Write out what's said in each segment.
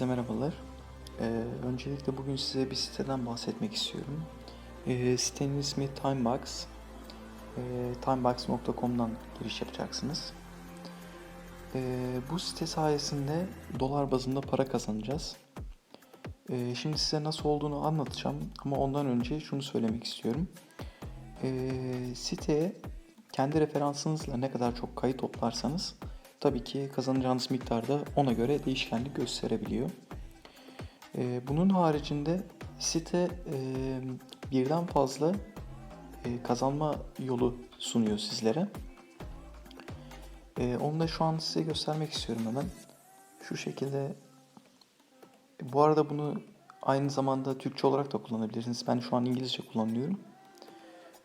Herkese merhabalar. Ee, öncelikle bugün size bir siteden bahsetmek istiyorum. Ee, sitenin ismi Timebox. Ee, timebox.com'dan giriş yapacaksınız. Ee, bu site sayesinde dolar bazında para kazanacağız. Ee, şimdi size nasıl olduğunu anlatacağım ama ondan önce şunu söylemek istiyorum. Ee, siteye kendi referansınızla ne kadar çok kayıt toplarsanız tabii ki kazanacağınız miktarda ona göre değişkenlik gösterebiliyor. Ee, bunun haricinde site birden fazla e, kazanma yolu sunuyor sizlere. E, onu da şu an size göstermek istiyorum hemen. Şu şekilde. Bu arada bunu aynı zamanda Türkçe olarak da kullanabilirsiniz. Ben şu an İngilizce kullanıyorum.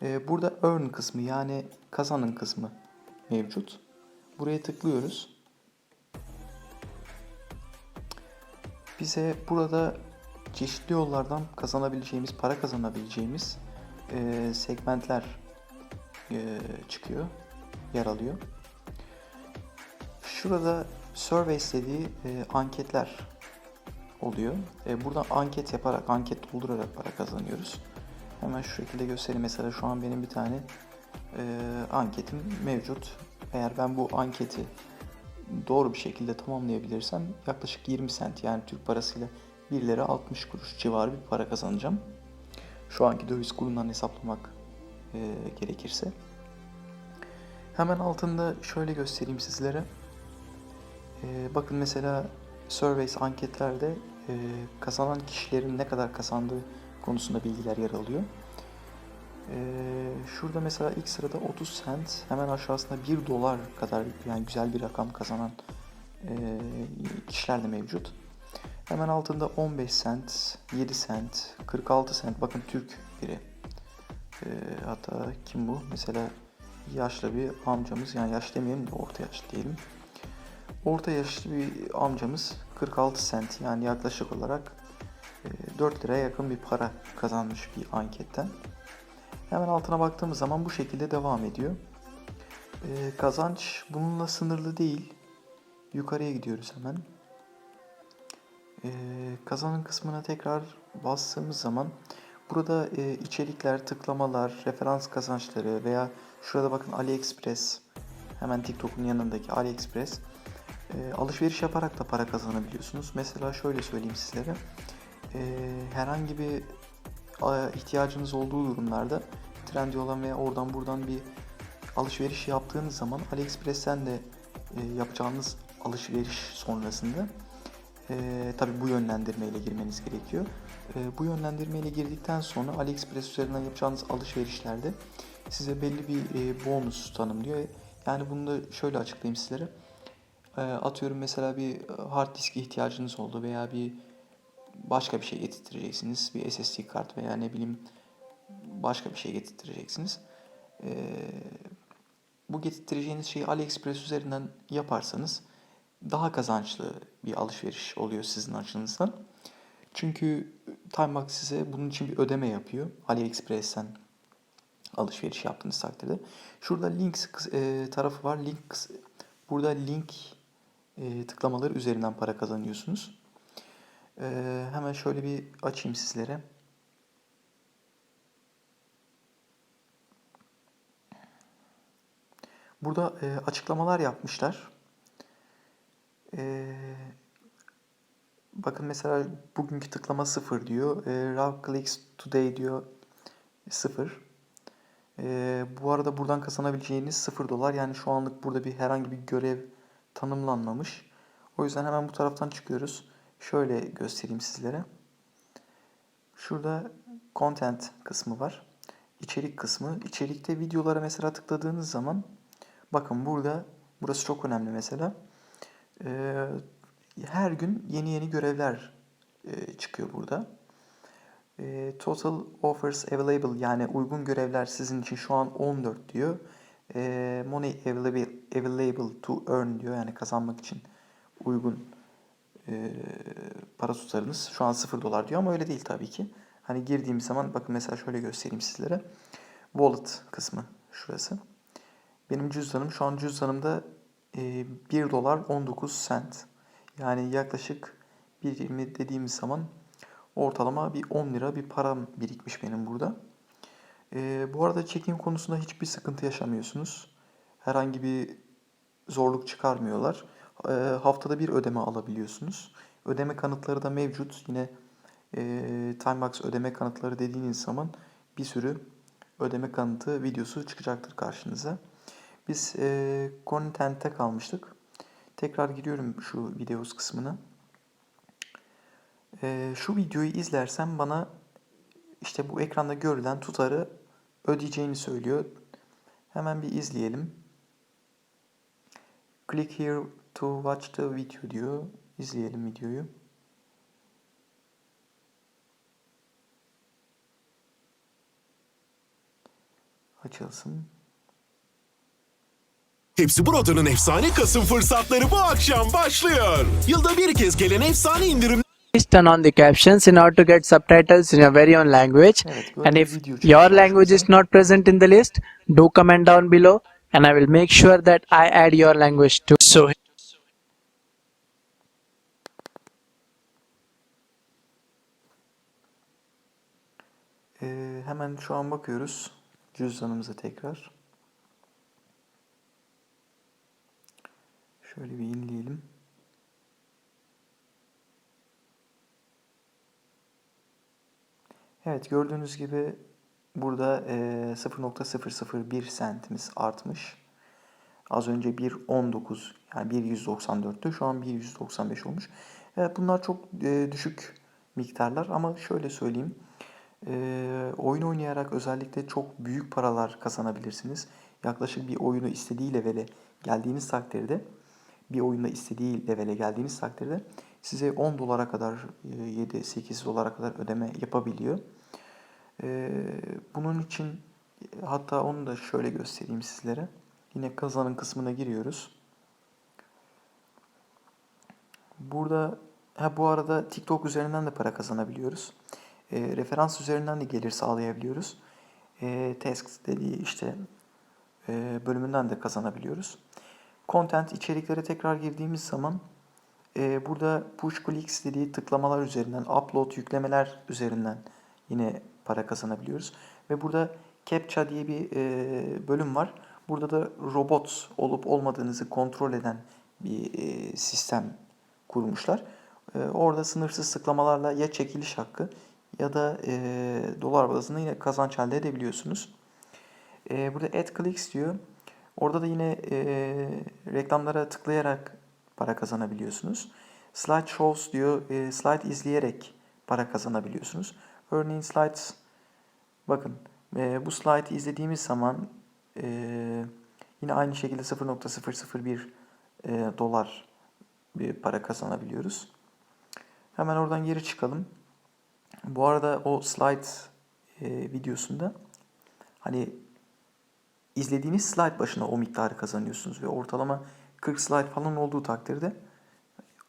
E, burada earn kısmı yani kazanın kısmı mevcut. Buraya tıklıyoruz. Bize burada çeşitli yollardan kazanabileceğimiz, para kazanabileceğimiz e, segmentler e, çıkıyor, yer alıyor. Şurada survey dediği e, anketler oluyor. E, buradan anket yaparak, anket doldurarak para kazanıyoruz. Hemen şu şekilde göstereyim. Mesela şu an benim bir tane e, anketim mevcut. Eğer ben bu anketi doğru bir şekilde tamamlayabilirsem yaklaşık 20 sent yani Türk parasıyla 1 lira 60 kuruş civarı bir para kazanacağım. Şu anki döviz kurundan hesaplamak e, gerekirse. Hemen altında şöyle göstereyim sizlere. E, bakın mesela surveys anketlerde e, kazanan kişilerin ne kadar kazandığı konusunda bilgiler yer alıyor. Ee, şurada mesela ilk sırada 30 cent, hemen aşağısında 1 dolar kadar yani güzel bir rakam kazanan e, kişiler de mevcut. Hemen altında 15 cent, 7 cent, 46 cent. Bakın Türk biri. Ee, hatta kim bu? Mesela yaşlı bir amcamız. Yani yaşlı demeyelim de orta yaşlı diyelim. Orta yaşlı bir amcamız 46 cent yani yaklaşık olarak 4 liraya yakın bir para kazanmış bir anketten. Hemen altına baktığımız zaman bu şekilde devam ediyor. Ee, kazanç bununla sınırlı değil. Yukarıya gidiyoruz hemen. Ee, kazanın kısmına tekrar bastığımız zaman burada e, içerikler, tıklamalar, referans kazançları veya şurada bakın AliExpress hemen TikTok'un yanındaki AliExpress e, alışveriş yaparak da para kazanabiliyorsunuz. Mesela şöyle söyleyeyim sizlere. E, herhangi bir ihtiyacınız olduğu durumlarda Trendyol'dan veya oradan buradan bir alışveriş yaptığınız zaman AliExpress'ten de e, yapacağınız alışveriş sonrasında e, tabi bu yönlendirmeyle girmeniz gerekiyor. E, bu yönlendirmeyle girdikten sonra AliExpress üzerinden yapacağınız alışverişlerde size belli bir e, bonus tanımlıyor. Yani bunu da şöyle açıklayayım sizlere. E, atıyorum mesela bir hard disk ihtiyacınız oldu veya bir başka bir şey getireceksiniz. Bir SSD kart veya ne bileyim başka bir şey getireceksiniz. Ee, bu getireceğiniz şeyi AliExpress üzerinden yaparsanız daha kazançlı bir alışveriş oluyor sizin açınızdan. Çünkü Timebox size bunun için bir ödeme yapıyor. AliExpress'ten alışveriş yaptığınız takdirde. Şurada links e, tarafı var. Link burada link e, tıklamaları üzerinden para kazanıyorsunuz. Ee, hemen şöyle bir açayım sizlere. Burada e, açıklamalar yapmışlar. E, bakın mesela bugünkü tıklama sıfır diyor. E, raw clicks today diyor sıfır. E, bu arada buradan kazanabileceğiniz sıfır dolar. Yani şu anlık burada bir herhangi bir görev tanımlanmamış. O yüzden hemen bu taraftan çıkıyoruz. Şöyle göstereyim sizlere. Şurada content kısmı var. İçerik kısmı. İçerikte videolara mesela tıkladığınız zaman bakın burada burası çok önemli mesela. Ee, her gün yeni yeni görevler e, çıkıyor burada. E, total offers available yani uygun görevler sizin için şu an 14 diyor. E, money available, available to earn diyor yani kazanmak için uygun e, para tutarınız şu an 0 dolar diyor ama öyle değil tabii ki. Hani girdiğim zaman bakın mesela şöyle göstereyim sizlere. Wallet kısmı şurası. Benim cüzdanım şu an cüzdanımda e, 1 dolar 19 cent. Yani yaklaşık birimi dediğimiz zaman ortalama bir 10 lira bir param birikmiş benim burada. Ee, bu arada çekim konusunda hiçbir sıkıntı yaşamıyorsunuz. Herhangi bir zorluk çıkarmıyorlar. Ee, haftada bir ödeme alabiliyorsunuz. Ödeme kanıtları da mevcut. Yine e, Timebox ödeme kanıtları dediğiniz zaman bir sürü ödeme kanıtı videosu çıkacaktır karşınıza. Biz e, content'te kalmıştık. Tekrar giriyorum şu videos kısmına. E, şu videoyu izlersem bana işte bu ekranda görülen tutarı ödeyeceğini söylüyor. Hemen bir izleyelim. Click here to watch the video diyor. İzleyelim videoyu. Açılsın. Hepsi Burada'nın efsane Kasım fırsatları bu akşam başlıyor. Yılda bir kez gelen efsane indirim Please turn on the captions in order to get subtitles in your very own language. Evet, And if your language is not present in the list, do comment down below and I will make sure that I add your language too. So Ee, hemen şu an bakıyoruz cüzdanımıza tekrar. Şöyle bir yenileyelim. Evet gördüğünüz gibi burada eee, 0.001 sentimiz artmış. Az önce 1.19 yani 1.194'tü. Şu an 1.195 olmuş. Evet bunlar çok eee, düşük miktarlar ama şöyle söyleyeyim. Eee, oyun oynayarak özellikle çok büyük paralar kazanabilirsiniz. Yaklaşık bir oyunu istediği levele geldiğiniz takdirde bir oyunda istediği levele geldiğiniz takdirde size 10 dolara kadar 7-8 dolara kadar ödeme yapabiliyor. Eee, bunun için hatta onu da şöyle göstereyim sizlere. Yine kazanın kısmına giriyoruz. Burada ha bu arada TikTok üzerinden de para kazanabiliyoruz. Eee, referans üzerinden de gelir sağlayabiliyoruz. Eee tasks dediği işte eee, bölümünden de kazanabiliyoruz. Content içeriklere tekrar girdiğimiz zaman eee, burada push clicks dediği tıklamalar üzerinden, upload yüklemeler üzerinden yine para kazanabiliyoruz. Ve burada CAPTCHA diye bir eee, bölüm var. Burada da robot olup olmadığınızı kontrol eden bir eee, sistem kurmuşlar. Eee, orada sınırsız tıklamalarla ya çekiliş hakkı ya da eee, dolar bazında yine kazanç elde edebiliyorsunuz. Eee, burada add clicks diyor. Orada da yine eee, reklamlara tıklayarak para kazanabiliyorsunuz. Slide shows diyor. eee, slide izleyerek para kazanabiliyorsunuz. Örneğin slides bakın eee, bu slide'ı izlediğimiz zaman eee, yine aynı şekilde 0.001 eee, dolar bir para kazanabiliyoruz. Hemen oradan geri çıkalım. Bu arada o slide eee, videosunda hani izlediğiniz slide başına o miktarı kazanıyorsunuz ve ortalama 40 slide falan olduğu takdirde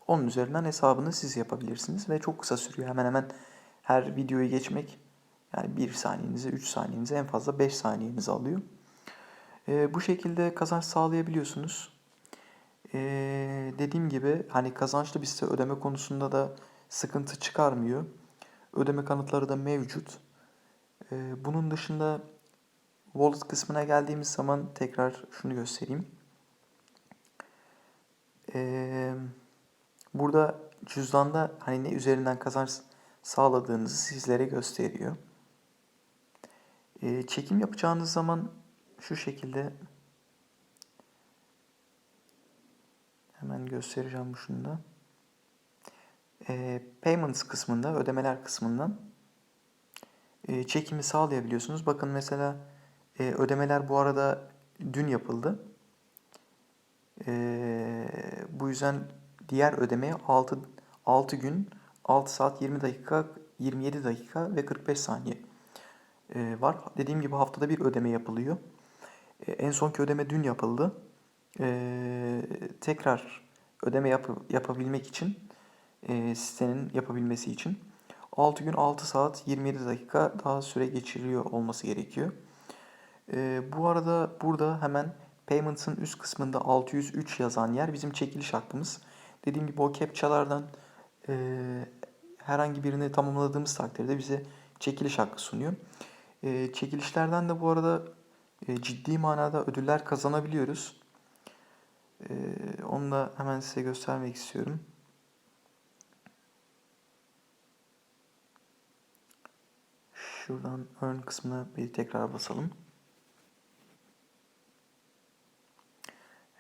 onun üzerinden hesabını siz yapabilirsiniz ve çok kısa sürüyor. Hemen hemen her videoyu geçmek yani 1 saniyenizi, 3 saniyenizi en fazla 5 saniyenizi alıyor. Ee, bu şekilde kazanç sağlayabiliyorsunuz. Ee, dediğim gibi hani kazançlı bir site ödeme konusunda da sıkıntı çıkarmıyor. Ödeme kanıtları da mevcut. Ee, bunun dışında Wallet kısmına geldiğimiz zaman tekrar şunu göstereyim. Ee, burada cüzdanda hani ne üzerinden kazanç sağladığınızı sizlere gösteriyor. Ee, çekim yapacağınız zaman şu şekilde hemen göstereceğim şunu da. Ee, payments kısmında, ödemeler kısmından e, çekimi sağlayabiliyorsunuz. Bakın mesela e, ödemeler bu arada dün yapıldı. E, bu yüzden diğer ödemeye 6, 6 gün, 6 saat 20 dakika, 27 dakika ve 45 saniye e, var. Dediğim gibi haftada bir ödeme yapılıyor. E, en sonki ödeme dün yapıldı. E, tekrar ödeme yap yapabilmek için e, sitenin yapabilmesi için 6 gün 6 saat 27 dakika daha süre geçiriyor olması gerekiyor. Ee, bu arada burada hemen Payments'ın üst kısmında 603 yazan yer bizim çekiliş hakkımız. Dediğim gibi o captchalardan e, herhangi birini tamamladığımız takdirde bize çekiliş hakkı sunuyor. E, çekilişlerden de bu arada e, ciddi manada ödüller kazanabiliyoruz. E, onu da hemen size göstermek istiyorum. Şuradan ön kısmına bir tekrar basalım.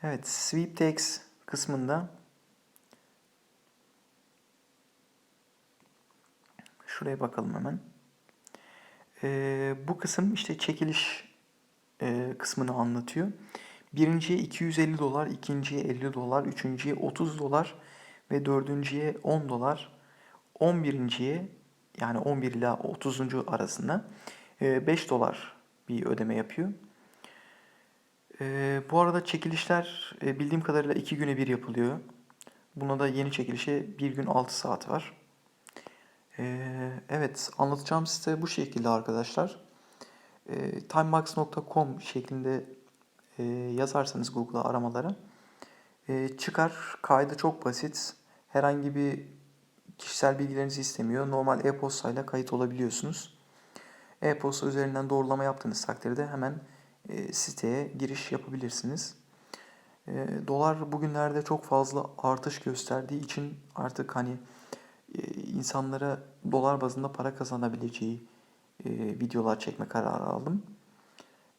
Evet, sweepstakes kısmında şuraya bakalım hemen. Ee, bu kısım işte çekiliş e, kısmını anlatıyor. Birinciye 250 dolar, ikinciye 50 dolar, üçüncüye 30 dolar ve dördüncüye 10 dolar. 11.ye yani 11 ile 30. arasında e, 5 dolar bir ödeme yapıyor. E, bu arada çekilişler e, bildiğim kadarıyla 2 güne bir yapılıyor. Buna da yeni çekilişe 1 gün 6 saat var. E, evet anlatacağım site bu şekilde arkadaşlar. E, timemax.com şeklinde e, yazarsanız Google'a aramalara e, çıkar. Kaydı çok basit. Herhangi bir kişisel bilgilerinizi istemiyor. Normal e-postayla kayıt olabiliyorsunuz. E-posta üzerinden doğrulama yaptığınız takdirde hemen e, siteye giriş yapabilirsiniz. E, dolar bugünlerde çok fazla artış gösterdiği için artık hani e, insanlara dolar bazında para kazanabileceği e, videolar çekme kararı aldım.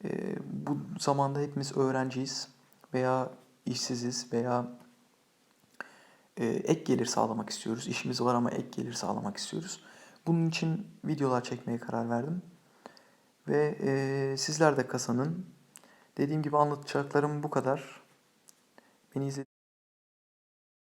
E, bu zamanda hepimiz öğrenciyiz veya işsiziz veya ek gelir sağlamak istiyoruz. İşimiz var ama ek gelir sağlamak istiyoruz. Bunun için videolar çekmeye karar verdim. Ve e, sizler de kazanın. Dediğim gibi anlatacaklarım bu kadar. Beni izlediğiniz